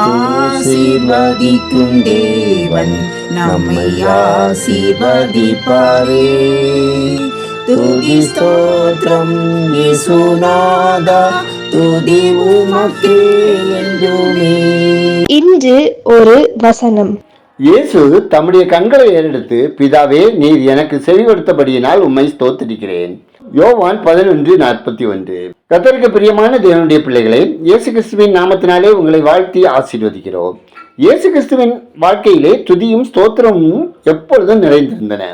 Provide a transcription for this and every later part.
ஆசீர்வதிக்கும் தேவன் நம்மை ஆசீர்வதிப்பாரே. துதி ஸ்தோத்திரம் இயேசுநாதா துதி உமக்கே என்றுமே. இன்று ஒரு வசனம். இயேசு தம்முடைய கண்களை ஏறெடுத்து பிதாவே நீர் எனக்கு செவி கொடுத்தபடியினால் உம்மை ஸ்தோத்திரிக்கிறேன். யோவான் பதினொன்று நாற்பத்தி ஒன்று. கத்தருக்கு பிரியமான தேவனுடைய பிள்ளைகளை இயேசு கிறிஸ்துவின் நாமத்தினாலே உங்களை வாழ்த்தி ஆசீர்வதிக்கிறோம். இயேசு கிறிஸ்துவின் வாழ்க்கையிலே துதியும் ஸ்தோத்திரமும் எப்பொழுதும் நிறைந்திருந்தன.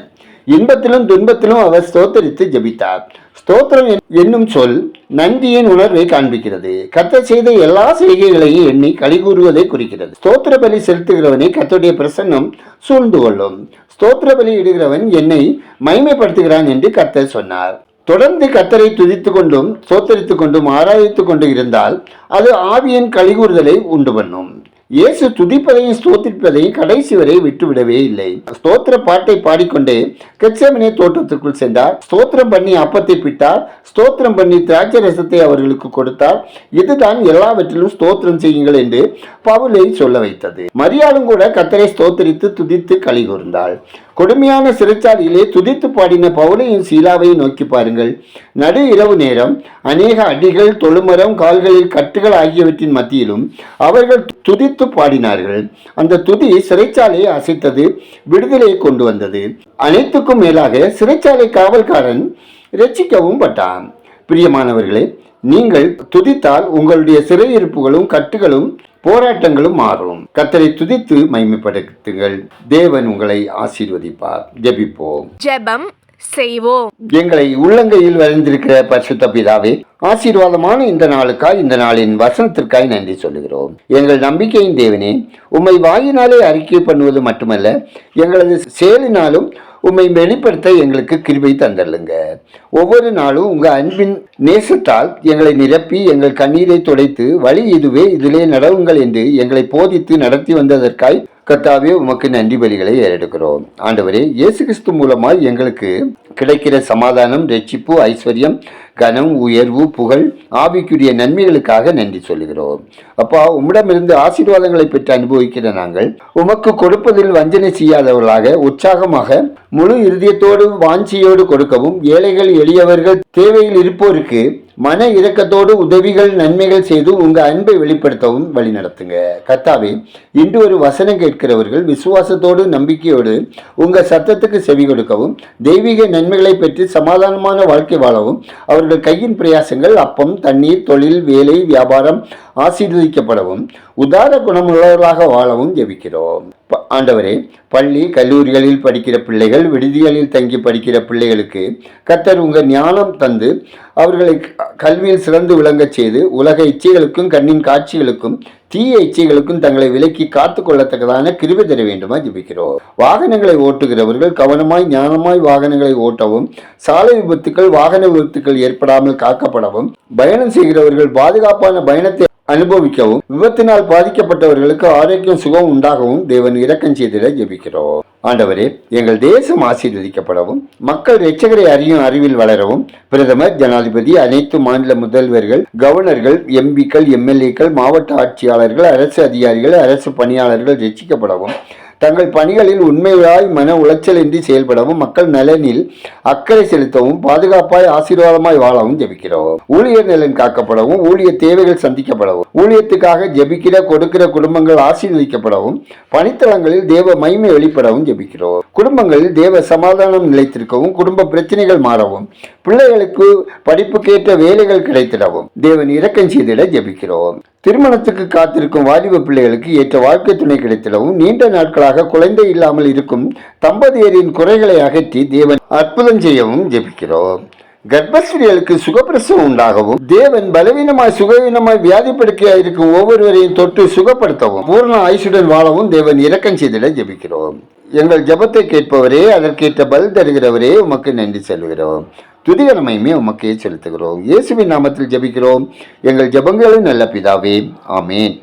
இன்பத்திலும் துன்பத்திலும் அவர் ஸ்தோத்தரித்து ஜெபித்தார். ஸ்தோத்திரம் என்- என்னும் சொல் நன்றியின் உணர்வை காண்பிக்கிறது. கர்த்தர் செய்த எல்லா செய்கைகளையும் எண்ணி கலிகூறுவதை குறிக்கிறது. ஸ்தோத்திர பலி செலுத்துகிறவனை கர்த்தருடைய பிரசன்னம் சூழ்ந்து கொள்ளும். ஸ்தோத்திர பலி இடுகிறவன் என்னை மைமைப்படுத்துகிறான் என்று கர்த்தர் சொன்னார். தொடர்ந்து கத்தரை துதித்து கொண்டும் சோத்தரித்து கொண்டும் ஆராதித்து கொண்டு இருந்தால் அது ஆவியின் கழிகூறுதலை உண்டு பண்ணும். இயேசு துதிப்பதையும் ஸ்தோத்திரிப்பதையும் கடைசி வரை விட்டுவிடவே இல்லை. ஸ்தோத்திர பாட்டை பாடிக்கொண்டே கெச்சமனே தோட்டத்துக்குள் சென்றார். ஸ்தோத்திரம் பண்ணி அப்பத்தை பிட்டார். ஸ்தோத்திரம் பண்ணி திராட்சை ரசத்தை அவர்களுக்கு கொடுத்தார். இதுதான் எல்லாவற்றிலும் ஸ்தோத்திரம் செய்யுங்கள் என்று பவுலை சொல்ல வைத்தது. மரியாளும் கூட கத்தரை ஸ்தோத்தரித்து துதித்து களி கூர்ந்தாள் கொடுமையான சிறைச்சாலையிலே துதித்து பாடின பவுலையும் சீலாவையும் நோக்கி பாருங்கள். நடு இரவு நேரம் அநேக அடிகள் தொழுமரம் கால்களில் கட்டுகள் ஆகியவற்றின் மத்தியிலும் அவர்கள் துதித்து பாடினார்கள். அந்த துதி சிறைச்சாலையை அசைத்தது விடுதலையை கொண்டு வந்தது. அனைத்துக்கும் மேலாக சிறைச்சாலை காவல்காரன் ரட்சிக்கவும் பட்டான். பிரியமானவர்களே நீங்கள் துதித்தால் உங்களுடைய சிறையிருப்புகளும் கட்டுகளும் போராட்டங்களும் மாறும். கத்தரை துதித்து மைமைப்படுத்துங்கள் தேவன் உங்களை ஆசீர்வதிப்பார். ஜெபிப்போம். ஜெபம் செய்வோம். எங்களை உள்ளங்கையில் வரைந்திருக்கிற பரிசுத்த பிதாவே ஆசீர்வாதமான இந்த நாளுக்காய் இந்த நாளின் வசனத்திற்காய் நன்றி சொல்லுகிறோம். எங்கள் நம்பிக்கையின் தேவனே உம்மை வாயினாலே அறிக்கை பண்ணுவது மட்டுமல்ல எங்களது செயலினாலும் உம்மை வெளிப்படுத்த எங்களுக்கு கிருபை தந்தள்ளுங்க ஒவ்வொரு நாளும் உங்கள் அன்பின் நேசத்தால் எங்களை நிரப்பி எங்கள் கண்ணீரை துடைத்து வழி இதுவே இதிலே நடவுங்கள் என்று எங்களை போதித்து நடத்தி வந்ததற்காய் கர்த்தாவே உமக்கு நன்றி பலிகளை ஏறெடுக்கிறோம். ஆண்டவரே இயேசு கிறிஸ்து மூலமாய் எங்களுக்கு கிடைக்கிற சமாதானம் ரட்சிப்பு ஐஸ்வர்யம் கனம் உயர்வு புகழ் ஆவிக்குரிய நன்மைகளுக்காக நன்றி சொல்லுகிறோம். அப்பா உம்மிடமிருந்து ஆசீர்வாதங்களை பெற்று அனுபவிக்கிற நாங்கள் உமக்கு கொடுப்பதில் வஞ்சனை செய்யாதவர்களாக உற்சாகமாக முழு இருதயத்தோடு வாஞ்சியோடு கொடுக்கவும் ஏழைகள் எளியவர்கள் தேவையில் இருப்போருக்கு மன இரக்கத்தோடு உதவிகள் நன்மைகள் செய்து உங்கள் அன்பை வெளிப்படுத்தவும் வழிநடத்துங்க கர்த்தாவே இன்று ஒரு வசனம் கேட்கிறவர்கள் விசுவாசத்தோடு நம்பிக்கையோடு உங்கள் சத்தத்துக்கு செவி கொடுக்கவும் தெய்வீக நன்மைகளை பெற்று சமாதானமான வாழ்க்கை வாழவும் அவர்கள் கையின் பிரயாசங்கள் அப்பம் தண்ணீர் தொழில் வேலை வியாபாரம் ஆசீர்வதிக்கப்படவும் உதார குணமுள்ளவர்களாக வாழவும் ஜெபிக்கிறோம். ஆண்டவரே பள்ளி கல்லூரிகளில் படிக்கிற பிள்ளைகள் விடுதிகளில் தங்கி படிக்கிற பிள்ளைகளுக்கு கத்தர் உங்கள் ஞானம் தந்து அவர்களை கல்வியில் சிறந்து விளங்கச் செய்து உலக இச்சைகளுக்கும் கண்ணின் காட்சிகளுக்கும் தீய இச்சைகளுக்கும் தங்களை விலக்கி காத்து கொள்ளத்தக்கதான கிருவி தர வேண்டுமா ஜெபிக்கிறோம். வாகனங்களை ஓட்டுகிறவர்கள் கவனமாய் ஞானமாய் வாகனங்களை ஓட்டவும் சாலை விபத்துக்கள் வாகன விபத்துக்கள் ஏற்படாமல் காக்கப்படவும் பயணம் செய்கிறவர்கள் பாதுகாப்பான பயணத்தை அனுபவிக்கவும் விபத்தினால் பாதிக்கப்பட்டவர்களுக்கு ஆரோக்கியம் சுகம் உண்டாகவும் தேவன் இரக்கம் செய்திட ஜெபிக்கிறோம். ஆண்டவரே எங்கள் தேசம் ஆசீர்வதிக்கப்படவும் மக்கள் ரட்சகரை அறியும் அறிவில் வளரவும் பிரதமர் ஜனாதிபதி அனைத்து மாநில முதல்வர்கள் கவர்னர்கள் எம்பிக்கள் எம்எல்ஏக்கள் மாவட்ட ஆட்சியாளர்கள் அரசு அதிகாரிகள் அரசு பணியாளர்கள் ரட்சிக்கப்படவும் தங்கள் பணிகளில் உண்மையாய் மன உளைச்சலின்றி செயல்படவும் மக்கள் நலனில் அக்கறை செலுத்தவும் பாதுகாப்பாய் ஆசீர்வாதமாய் வாழவும் ஜெபிக்கிறோம். ஊழியர் நலன் காக்கப்படவும் ஊழியர் தேவைகள் சந்திக்கப்படவும் ஊழியத்துக்காக ஜெபிக்கிற கொடுக்கிற குடும்பங்கள் ஆசீர்வதிக்கப்படவும் பணித்தளங்களில் தேவ மைமை வெளிப்படவும் ஜெபிக்கிறோம். குடும்பங்களில் தேவ சமாதானம் நிலைத்திருக்கவும் குடும்ப பிரச்சனைகள் மாறவும் பிள்ளைகளுக்கு படிப்புக்கேற்ற வேலைகள் கிடைத்திடவும் தேவன் இரக்கம் செய்திட ஜெபிக்கிறோம். திருமணத்துக்கு காத்திருக்கும் வாலிப பிள்ளைகளுக்கு ஏற்ற வாழ்க்கை துணை கிடைத்திடவும் நீண்ட நாட்களாக குழந்தை இல்லாமல் இருக்கும் தம்பதியரின் குறைகளை அகற்றி தேவன் அற்புதம் செய்யவும் ஜெபிக்கிறோம். கர்ப்பஸ்திரிகளுக்கு சுகப்பிரசவம் உண்டாகவும் தேவன் பலவீனமாய் சுகவீனமாய் வியாதிப்படுக்கையாய் இருக்கும் ஒவ்வொருவரையும் தொட்டு சுகப்படுத்தவும் பூர்ண ஆயுசுடன் வாழவும் தேவன் இரக்கம் செய்திட ஜெபிக்கிறோம். எங்கள் ஜபத்தை கேட்பவரே அதற்கேற்ற பல் தருகிறவரே உமக்கு நன்றி செல்கிறோம். துதிகரமையுமே உமக்கே செலுத்துகிறோம். இயேசுவின் நாமத்தில் ஜெபிக்கிறோம். எங்கள் ஜெபங்களும் நல்ல பிதாவே ஆமேன்.